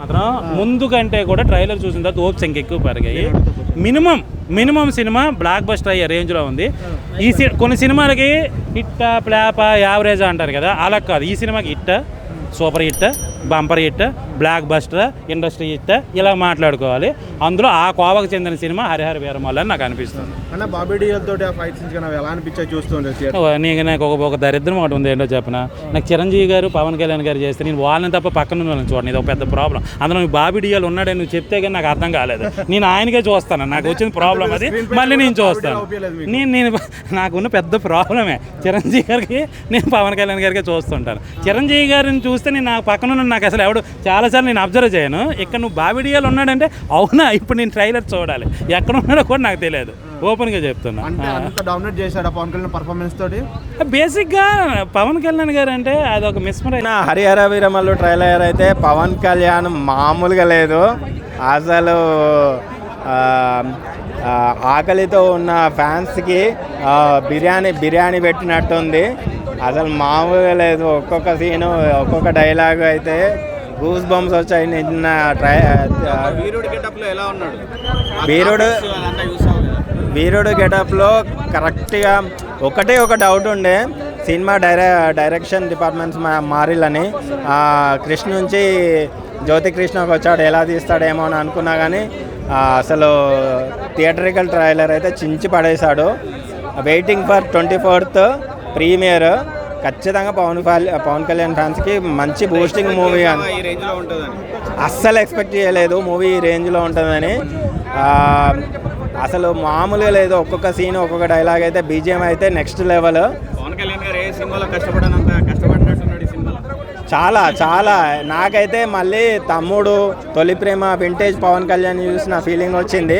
మాత్రం ముందు కంటే కూడా ట్రైలర్ చూసిన తర్వాత ఓప్స్ ఇంకెక్కువ పెరిగాయి. Minimum minimum cinema blockbuster అయ్యే రేంజ్లో ఉంది. ఈ సి కొన్ని సినిమాలకి హిట్ ప్లాప యావరేజ్ అంటారు కదా అలా కాదు. ఈ సినిమాకి hit super hit bumper hit blockbuster industry hit ఇలా మాట్లాడుకోవాలి. అందులో ఆ కోవకు చెందిన సినిమా హరిహర వీరమల్లు అని నాకు అనిపిస్తుంది. అన్న బాబీ ఫైట్ సీన్స్ ఎలా నీకు నాకు ఒక ఒక దరిద్రం ఒకటి ఉంది ఏంటో చెప్పిన? నాకు చిరంజీవి గారు పవన్ కళ్యాణ్ గారు చేస్తే నేను వాళ్ళని తప్ప పక్కన ఉన్న వాళ్ళని చూడండి ఇది ఒక పెద్ద ప్రాబ్లం అందులో నువ్వు బాబీ డియాలు ఉన్నాడని నువ్వు చెప్తే కానీ నాకు అర్థం కాలేదు. నేను ఆయనకే చూస్తాను నాకు వచ్చిన ప్రాబ్లం అది. మళ్ళీ నేను చూస్తాను. నేను నేను నాకున్న పెద్ద ప్రాబ్లమే చిరంజీవి గారికి నేను పవన్ కళ్యాణ్ గారికి చూస్తుంటాను. చిరంజీవి గారిని చూస్తే నేను నాకు పక్కన ఉన్న నాకు అసలు ఎవడు చాలాసార్లు నేను అబ్జర్వ్ చేయను. ఇక్కడ నువ్వు బాబీ డియాలు ఉన్నాడంటే అవునా? ఇప్పుడు నేను ట్రైలర్ చూడాలి. ఎక్కడ ఉన్నాడో కూడా నాకు తెలియదు. ఓపెన్గా చెప్తున్నా. అంటే అంత డామినేట్ చేశాడు పవన్ కళ్యాణ్ పర్ఫార్మెన్స్ తోటి? బేసిక్గా పవన్ కళ్యాణ్ గారు అంటే అది ఒక మిస్మర్ నా హరిహర వీరమల్లు ట్రైలర్ అయితే పవన్ కళ్యాణ్ మామూలుగా లేదు. అసలు ఆకలితో ఉన్న ఫ్యాన్స్కి బిర్యానీ బిర్యానీ పెట్టినట్టుంది. అసలు మామూలుగా లేదు. ఒక్కొక్క సీను ఒక్కొక్క డైలాగ్ అయితే గూస్ బంప్స్ వచ్చాయి. నిన్న ట్రై వీరుడు వీరుడు వీరుడు గెటప్లో కరెక్ట్గా ఒకటే ఒక డౌట్ ఉండే. సినిమా డైరె డైరెక్షన్ డిపార్ట్మెంట్స్ మా మారిలని కృష్ణ నుంచి జ్యోతి కృష్ణకి వచ్చాడు. ఎలా తీస్తాడేమో అని అనుకున్నా కానీ అసలు థియేటరికల్ ట్రైలర్ అయితే చించి పడేశాడు. Waiting for twenty fourth premiere ఖచ్చితంగా పవన్ కళ్యాణ్ పవన్ కళ్యాణ్ ఫ్యాన్స్కి మంచి బూస్టింగ్ మూవీ అని. అస్సలు ఎక్స్పెక్ట్ చేయలేదు మూవీ ఈ రేంజ్లో ఉంటుందని. అసలు మామూలుగా లేదు. ఒక్కొక్క సీన్ ఒక్కొక్క డైలాగ్ అయితే బీజిఎం అయితే నెక్స్ట్ లెవెల్ పవన్ కళ్యాణ్ గారు ఏ సినిమాలో కష్టపడనంత కష్టపడినట్టున్నాడు ఈ సినిమాలో. చాలా చాలా. నాకైతే మళ్ళీ తమ్ముడు తొలి ప్రేమ వింటేజ్ పవన్ కళ్యాణ్ చూసిన ఫీలింగ్ వచ్చింది.